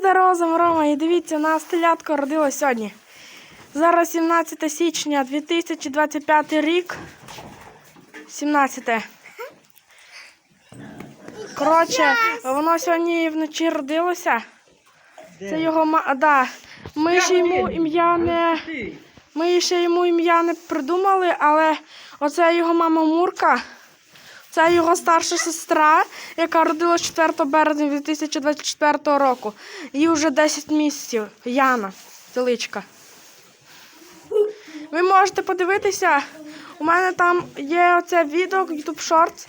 здорово, Заморома, і дивіться, у нас телятко родилось сьогодні. Зараз 17 січня 2025 рік. 17. Коротше, воно сьогодні вночі родилося. Це його ма. Да. Ми ще йому ім'я не. Ми ще йому ім'я не придумали, але оце його мама Мурка. Це його старша сестра, яка родилась 4 березня 2024 року. Їй вже 10 місяців. Яна, теличка. Ви можете подивитися. У мене там є оце відео YouTube Shorts,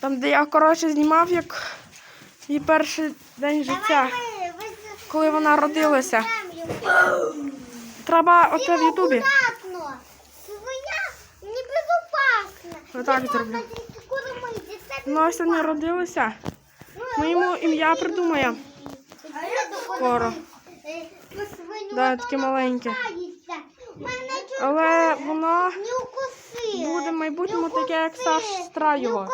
там, де я коротше знімав як її перший день життя, коли вона родилася. Треба оце в Ютубі. Отак зроблю. Ну, ось вони родилися. Ми йому ім'я придумаємо. Скоро. Да, таке маленьке. Але воно буде в майбутньому таке, як старша сестра його.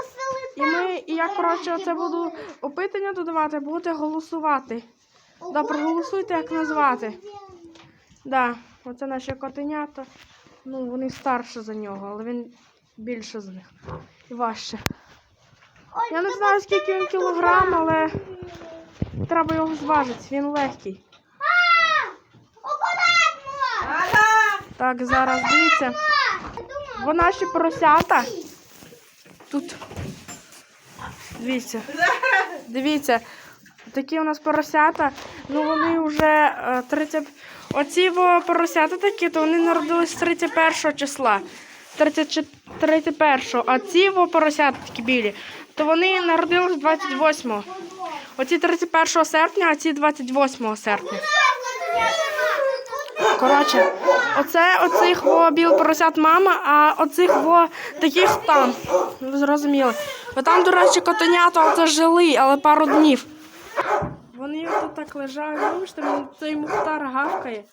І ми, і я, коротше, оце буду опитання додавати, будете голосувати. Да, проголосуйте, як назвати. Да, оце наші котенята. Ну, вони старші за нього, але він більше з них. І важче. Я не знаю, скільки він кілограм, але треба його зважити. Він легкий. Так, зараз дивіться. Вона ще поросята. Тут. Дивіться. Дивіться. Такі у нас поросята. Ну вони вже е, 30... Оці поросята такі, то вони народились 31 числа. 30... 31. А ці во поросята такі білі, то вони народились 28. Оці 31 серпня, а ці 28 серпня. Коротше, оце оцих во біл поросят мама, а оцих во таких там. Ви зрозуміли. Бо там, до речі, котенята оце жили, але пару днів. Вони тут так лежать, бачите, він- цей мухтар гавкає.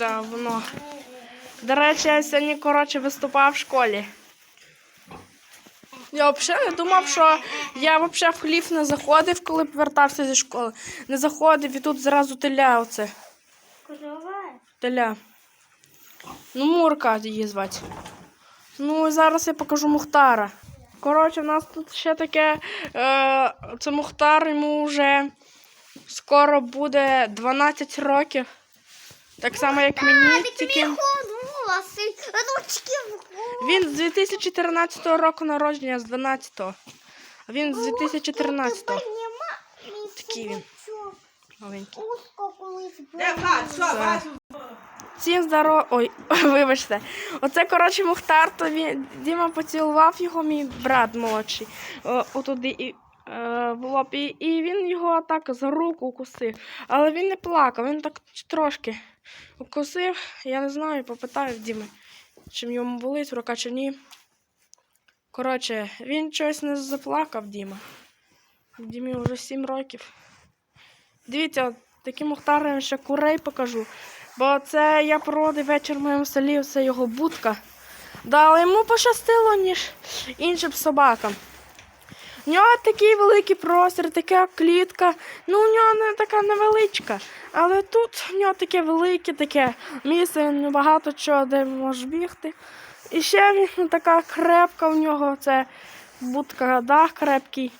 Да. До речі, я сьогодні, коротше, виступав в школі. Я взагалі не думав, що я взагалі в хлів не заходив, коли повертався зі школи. Не заходив і тут зразу теля оце. Теля. Ну, Мурка її звати. Ну, зараз я покажу Мухтара. Коротше, у нас тут ще таке. Е, це Мухтар, йому вже скоро буде 12 років. Так само, як мені. Тільки... ручки Він з 2014 року народження, з 12-го. А він з 2014-го. Такий він. Маленький. Всім здорово. Ой, вибачте. Оце, коротше, Мухтар, то він Діма поцілував його, мій брат молодший. О, отуди і. Е, В лоб, і, і він його так за руку укусив. Але він не плакав, він так трошки укусив. Я не знаю, попитаю в Діми, чим йому болить, рука чи ні. Коротше, він щось не заплакав, Діма. Дімі вже 7 років. Дивіться, таким мухтаром ще курей покажу. Бо це я проводив вечір в моєму селі, це його будка. Да, але йому пощастило, ніж іншим собакам. У нього такий великий простір, така клітка. Ну, у нього не така невеличка. Але тут у нього таке велике таке місце, він багато чого, де може бігти. І ще він така крепка у нього, це будка, дах крепкий.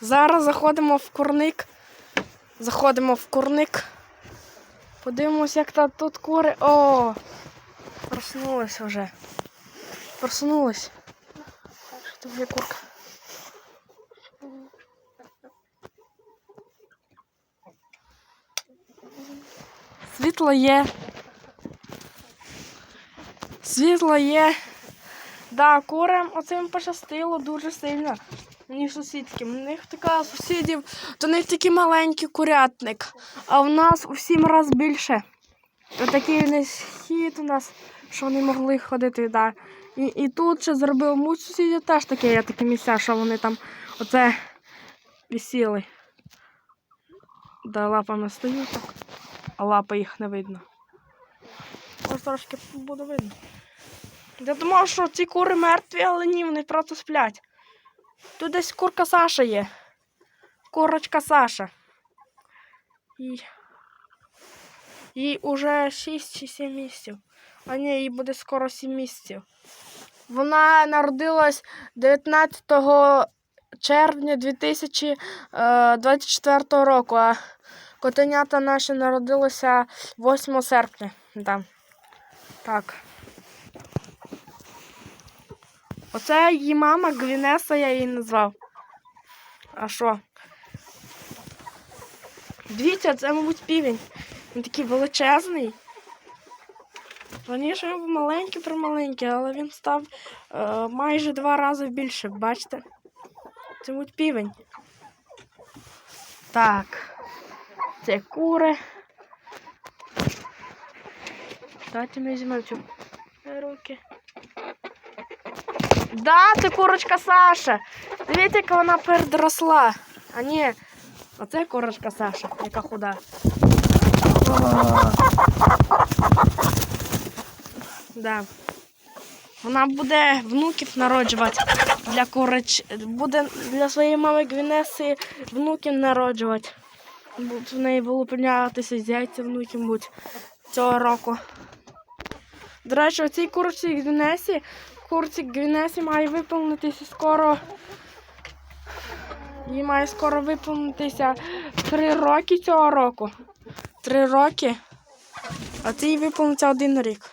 Зараз заходимо в курник. Заходимо в курник. Подивимось, як та тут кури. О! Проснулась вже. Проснулась. Що там є курка? Світло є. Світло є. Да, курам оцим пощастило дуже сильно. Мені сусідки. У них така сусідів, то них такий маленький курятник, а в нас у сім раз більше. То такий не схід у нас, що вони могли ходити. Да. І, і тут ще зробив муть сусідів теж таке, є такі місця, що вони там оце висіли. Да, лапами стоять так, лапи їх не видно. Ось трошки буде видно. Я думав, що ці кури мертві, але ні, вони просто сплять. Тут десь курка Саша є. Курочка Саша. Їй, їй уже 6 чи 7 місяців. А ні, їй буде скоро 7 місяців. Вона народилась 19 червня 2024 року, а котенята наші народилися 8 серпня. Да. Так. Оце її мама Гвінеса, я її назвав. А що? Дивіться, це, мабуть, півень. Він такий величезний. Раніше він був маленький прималенький, але він став е, майже два рази більше, бачите? Це мабуть півень. Так. Це кури. Давайте ми візьмемо цю руки. Да, це курочка Саша. Дивіться, яка вона передросла. А ні, оце курочка Саша, яка худа. Да. Вона буде внуків народжувати для курич. Буде для своєї мами Гвінеси внуків народжувати. В неї вилупнятися зяйця внуків будуть цього року. До речі, оцій курці Гвінесі, курці Гвінесі має виповнитися скоро. Їй має скоро виповнитися три роки цього року. Три роки. А це їй виповниться один рік.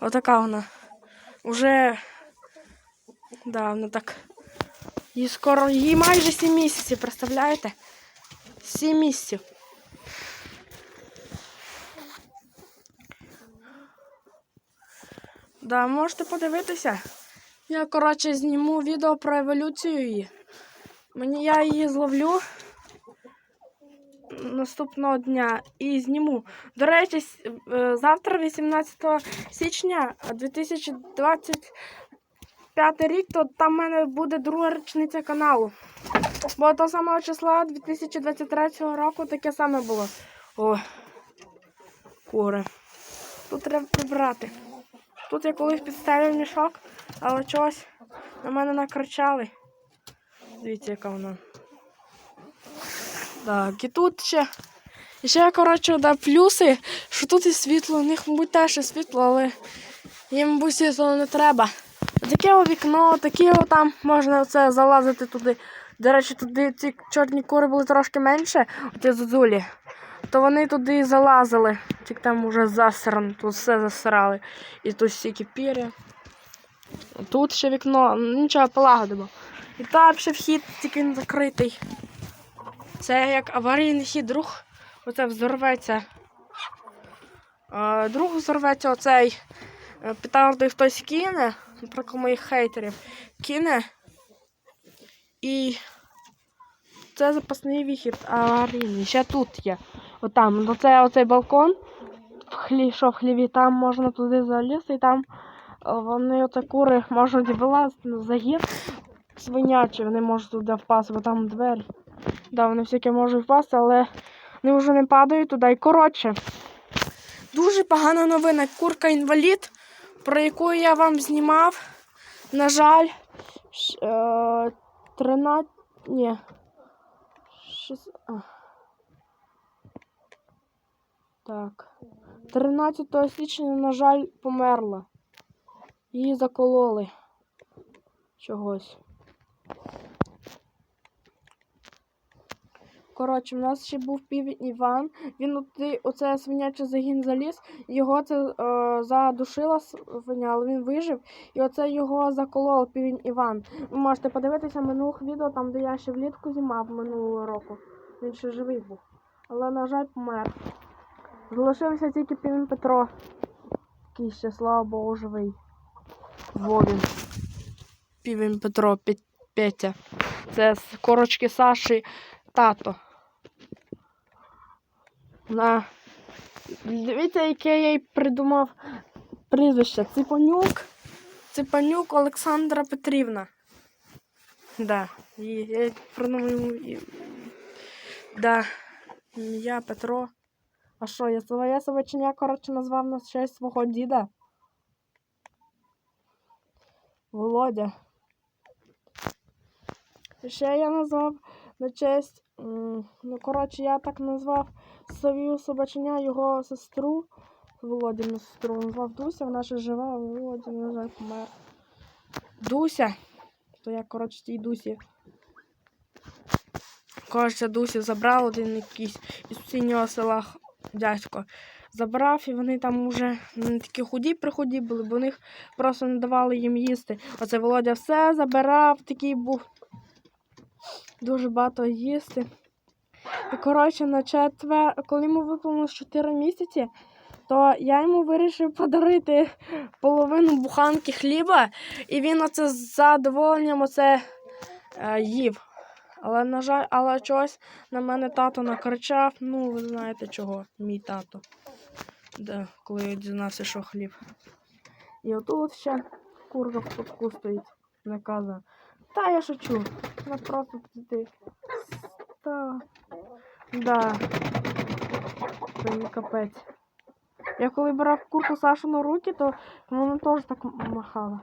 Отака вона. Уже. Да, вона так. Їй скоро. Їй майже 7 місяців, представляєте? 7 місяців. Да, можете подивитися. Я, коротше, зніму відео про еволюцію її. Мені я її зловлю наступного дня і зніму. До речі, е, завтра, 18 січня 2025 рік, то там в мене буде друга річниця каналу. Бо того самого числа 2023 року таке саме було. О, кури. Тут треба прибрати. Тут я колись підставив мішок, але чогось на мене накричали. Дивіться, яка вона. Так, і тут ще. І ще, коротше, да, плюси, що тут і світло, у них, мабуть, теж є світло, але їм, мабуть, світло не треба. Таке вікно, таке там можна оце залазити туди. До речі, туди ці чорні кури були трошки менше, оці зозулі. То вони туди і залазили. Тільки там уже засрано, тут все засрали. І тут стільки пір'я. Тут ще вікно, нічого полагодимо. І там ще вхід тільки не закритий. Це як аварійний хід, друг. Оце взорветься. Друг взорветься оцей е, петарди хтось кине, наприклад, моїх хейтерів, кине. І це запасний вихід аварійний. Ще тут є. Отам. Оце оцей балкон. В хлі, що в хліві, там можна туди залізти, і там е, вони оце кури можуть вилазити на загін свинячі, вони можуть туди впасти, бо там двері. Да, вони всяке можуть впасти, але вони вже не падають туди. І коротше, дуже погана новина. Курка інвалід, про яку я вам знімав. На жаль, е, 13. Ні. 6... Так. 13 січня, на жаль, померла. Її закололи чогось. Коротше, в нас ще був півень Іван. Він оти, оце свинячий загін заліз, його це е, задушила свиня, але він вижив. І оце його заколов півень Іван. Ви можете подивитися минулих відео, там, де я ще влітку знімав минулого року. Він ще живий був. Але, на жаль, помер. Залишився тільки півень Петро. Який ще, слава Богу, живий. Вовін. Півень Петро, Пет- Петя. Це з корочки Саші тато. На. Дивіться, яке я й придумав прізвище. Ципанюк. Ципанюк Олександра Петрівна. Да. І я придумав Да. Ім'я Петро. А що, я своє собачення, коротше, назвав на честь свого діда? Володя. Ще я назвав на честь. Ну, коротше, я так назвав свою собачення його сестру. Володіну сестру назвав Дуся, вона ще жива, а Володя, на помер. Дуся. То я, коротше, тій Дусі. Коротше, Дусі забрав один якийсь із сусіднього села дядько. Забрав, і вони там уже не такі худі приході були, бо них просто не давали їм їсти. Оце Володя все забирав, такий був дуже багато їсти. І коротше, на четвер, коли йому виповнилось 4 місяці, то я йому вирішив подарити половину буханки хліба, і він оце з задоволенням оце е, їв. Але, на жаль, але чогось на мене тато накричав. Ну, ви знаєте чого, мій тато. Да, коли я дізнався, що хліб. І отут ще курка в кутку стоїть, наказана. Та я шучу. Вона просто ти. Та. Да. Це не капець. Я коли брав курку Сашу на руки, то вона теж так махала.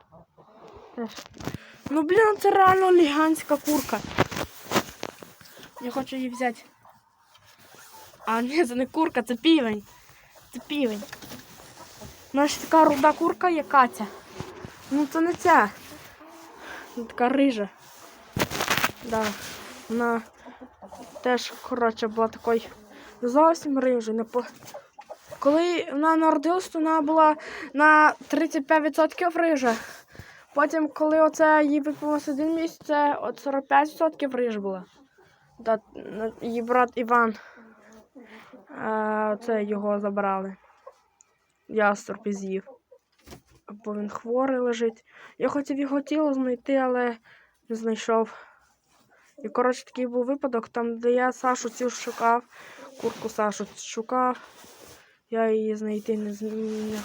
Теж. Ну блін, це реально ліганська курка. Я хочу її взяти. А ні, це не курка, це півень. Це півень. У нас така руда курка є Катя. Ну це не ця. Така рижа. Да. Вона теж, коротше, була такою зовсім рижою. Не по... Коли вона народилась, то вона була на 35% рижа. Потім, коли оце їй виповнилося один місяць, це от 45% риж була. Да, її брат Іван. Це його забрали. І з'їв. Бо він хворий лежить. Я хотів його тіло знайти, але не знайшов. І, коротше, такий був випадок, там, де я Сашу цю шукав, курку Сашу шукав. Я її знайти не зміг,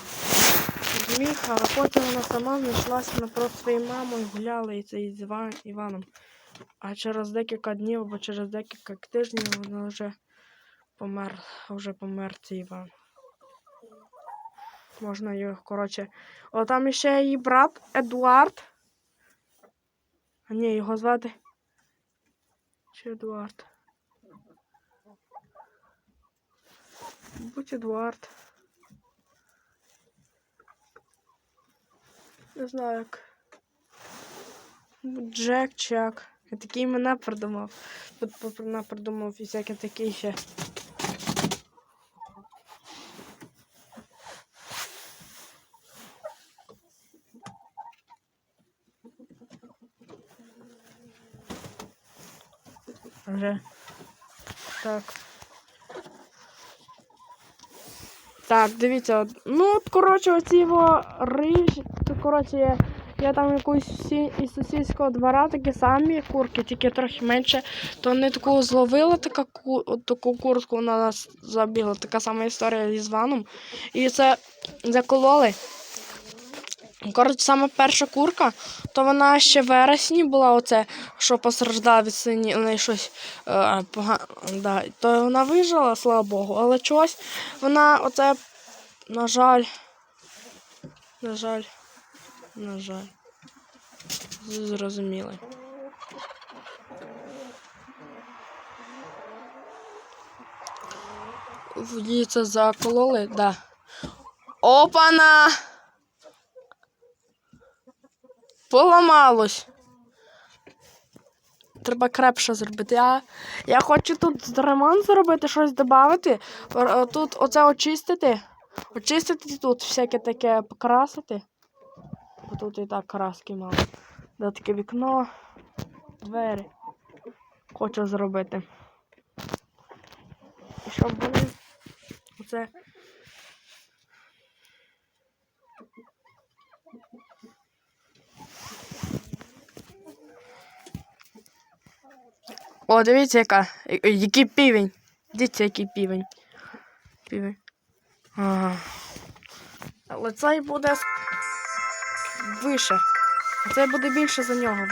а потім вона сама знайшлася напроти своєю мамою, гуляла і це Іван, Іваном. А через декілька днів або через декілька тижнів вона вже помер, вже помер цей Іван. Можна його, коротше. О, там ще її брат Едуард. А ні, його звати. Чи Едуард? Будь Едуард. Не знаю як. Джек, Чак. Я такі імена придумав. Тут придумав і всякі такі ще. Вже. Так. Так, дивіться. Ну, от, коротше, оці його рижі. Коротше, я, я там якусь із сусідського двора такі самі курки, тільки трохи менше. То вони таку зловили, така, ку, от таку курку вона нас забігла. Така сама історія із ваном. І це закололи. Коротше, саме перша курка, то вона ще в вересні була, оце, що постраждала від сині, в щось е, погано. Да. То вона вижила, слава Богу, але чогось вона оце, на жаль, на жаль, на жаль, зрозуміли. Її це закололи, да. Опана! Поламалось. Треба крепше зробити. Я, я хочу тут ремонт зробити, щось додати. Тут оце очистити. Очистити тут всяке таке покрасити. Бо тут і так краски мало. Да, таке вікно, двері. Хочу зробити. І щоб вони оце. О, дивіться, яка. Який півень. Дивіться, який півень. Півень. Ага. Але цей буде вище. Це буде більше за нього.